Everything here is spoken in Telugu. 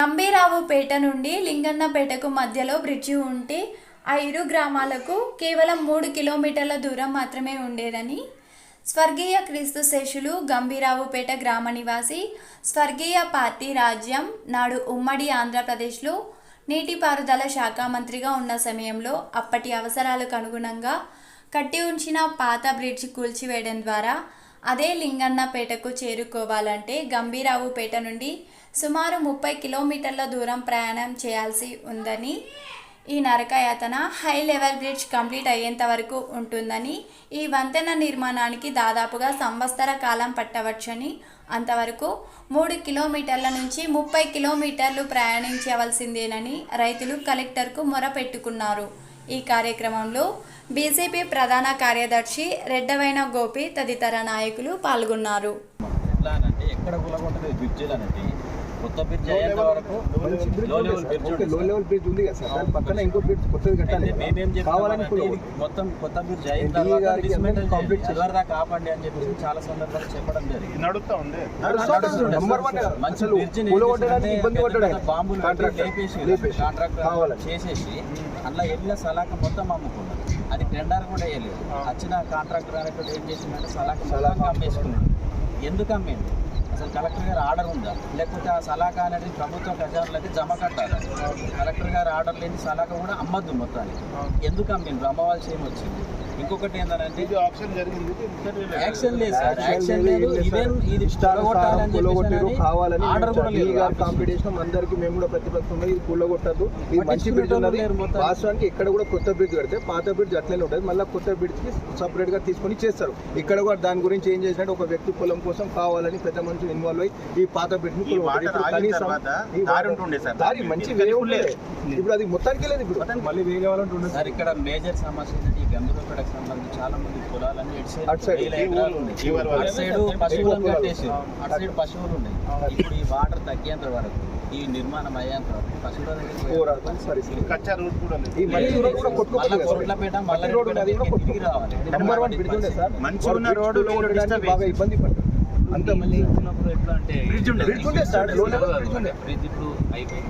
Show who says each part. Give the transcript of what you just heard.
Speaker 1: నంబీరావుపేట నుండి లింగన్నపేటకు మధ్యలో బ్రిడ్జి ఉంటే ఆ ఇరు గ్రామాలకు కేవలం మూడు కిలోమీటర్ల దూరం మాత్రమే ఉండేదని స్వర్గీయ క్రీస్తు శేషులు గంభీరావుపేట గ్రామ నివాసి స్వర్గీయ పార్టీ రాజ్యం నాడు ఉమ్మడి ఆంధ్రప్రదేశ్లో నీటిపారుదల శాఖ మంత్రిగా ఉన్న సమయంలో అప్పటి అవసరాలకు అనుగుణంగా కట్టి ఉంచిన పాత బ్రిడ్జ్ కూల్చివేయడం ద్వారా అదే లింగన్నపేటకు చేరుకోవాలంటే గంభీరావుపేట నుండి సుమారు ముప్పై కిలోమీటర్ల దూరం ప్రయాణం చేయాల్సి ఉందని ఈ నరకయాతన హై లెవెల్ బ్రిడ్జ్ కంప్లీట్ అయ్యేంత వరకు ఉంటుందని ఈ వంతెన నిర్మాణానికి దాదాపుగా సంవత్సర కాలం పట్టవచ్చని అంతవరకు మూడు కిలోమీటర్ల నుంచి ముప్పై కిలోమీటర్లు ప్రయాణించవలసిందేనని రైతులు కలెక్టర్కు మొరపెట్టుకున్నారు. ఈ కార్యక్రమంలో బీజేపీ ప్రధాన కార్యదర్శి రెడ్డవైన గోపి తదితర నాయకులు పాల్గొన్నారు.
Speaker 2: ఎక్కడ కొత్త బ్రిడ్జ్ అయ్యేంత వరకు లో లెవెల్ బ్రిడ్జ్
Speaker 3: ఓకే లో
Speaker 2: ఉంది
Speaker 3: లెవెల్ బ్రిడ్జ్ ఉంది కదా సార్. దాని పక్కన ఇంకో బ్రిడ్జ్ కొత్తది కట్టాలి
Speaker 2: మేమేం
Speaker 3: కావాలని
Speaker 2: చెప్తామంటే
Speaker 3: కూడా
Speaker 2: ఇది మొత్తం కొత్త బ్రిడ్జ్ అయిన తర్వాత చేయాలి. చివరి దాకా ఆపండి అని చెప్పేసి చాలా సందర్భాలు చెప్పడం జరిగింది.
Speaker 4: నడుస్తా ఉంది.
Speaker 3: నెంబర్ వన్
Speaker 2: మంచి బ్రిడ్జ్
Speaker 3: ఇబ్బంది పడ్డాడు
Speaker 2: బాంబులు లేపేసి
Speaker 3: కావాలని
Speaker 2: చేసేసి అందులో వెళ్ళిన సలాక మొత్తం అమ్ముకున్నారు. అది టెండర్ కూడా వేయలేదు. వచ్చిన కాంట్రాక్టర్ అనేటువంటి ఏం చేసిందంటే సలాక సలాక అమ్మేసుకున్నాడు. ఎందుకు అమ్మేది అసలు కలెక్టర్ గారు ఆర్డర్ ఉందా? లేకపోతే ఆ సలాక అనేది ప్రభుత్వ ఖజానాలకి జమ కట్టాలి? కలెక్టర్ గారు ఆర్డర్ లేని సలాక కూడా అమ్మద్దు మొత్తానికి. ఎందుకు అమ్మిండ్రు అమ్మవాల్సి ఏమి వచ్చింది? ఇంకొకటి ఏంటంటే
Speaker 4: ఇది ఆప్షన్ జరిగింది.
Speaker 2: యాక్షన్ లేదు సార్
Speaker 3: యాక్షన్ లేదు,
Speaker 2: ఈవెన్ చెప్పేసి
Speaker 3: కావాలని
Speaker 2: ఆర్డర్ కూడా లేదు
Speaker 3: గారి కాంపిటీషన్ అందరికి మేము కూడా ప్రతిపక్షంలో ఇది కూలగొట్టద్దు ఇది మంచి బ్రిడ్జ్ ఉన్నది. వాస్తవానికి ఇక్కడ కూడా కొత్త బ్రిడ్జ్ కడితే పాత బ్రిడ్జ్ అట్లనే ఉంటుంది. మళ్ళీ కొత్త బ్రిడ్జ్కి సపరేట్గా తీసుకొని చేస్తారు. ఇక్కడ కూడా దాని గురించి ఏం చేసినట్టు ఒక వ్యక్తి పొలం కోసం కావాలని పెద్ద మనుషులు ఇన్వాల్వ్ అయ్యి ఈ పాత బ్రిడ్జ్ని
Speaker 4: దారి
Speaker 3: మంచి
Speaker 4: ఇక్కడ
Speaker 3: వే
Speaker 4: ఇప్పుడు
Speaker 3: అది మొత్తానికి లేదు ఇప్పుడు. మళ్ళీ వే కావాలంటే ఉండదు
Speaker 2: సార్ ఇక్కడ మేజర్ సమస్య ఏంటంటే ఈ గంభీరపేటకు సంబంధించి చాలా మంది పొలాలన్నీ
Speaker 3: అటు సైడ్
Speaker 2: అటు సైడ్ పశువులను. కట్టేసి అటు సైడ్ పశువులు ఉన్నాయి. ఇప్పుడు ఈ వాటర్ తగ్గేంత వరకు ఈ నిర్మాణం అయ్యేంత వరకు పశువుల మళ్ళా మళ్ళా
Speaker 4: రోడ్డు
Speaker 3: ఇబ్బంది పడ్డారు. అంత మంది
Speaker 2: ఎట్లా అంటే
Speaker 4: బ్రిడ్జ్ ఉండే.
Speaker 3: బ్రిడ్జ్ ఉండే సార్. లో లెవెల్ బ్రిడ్జ్ ఉండే.
Speaker 2: బ్రిడ్జ్ ఇప్పుడు అయిపోయింది.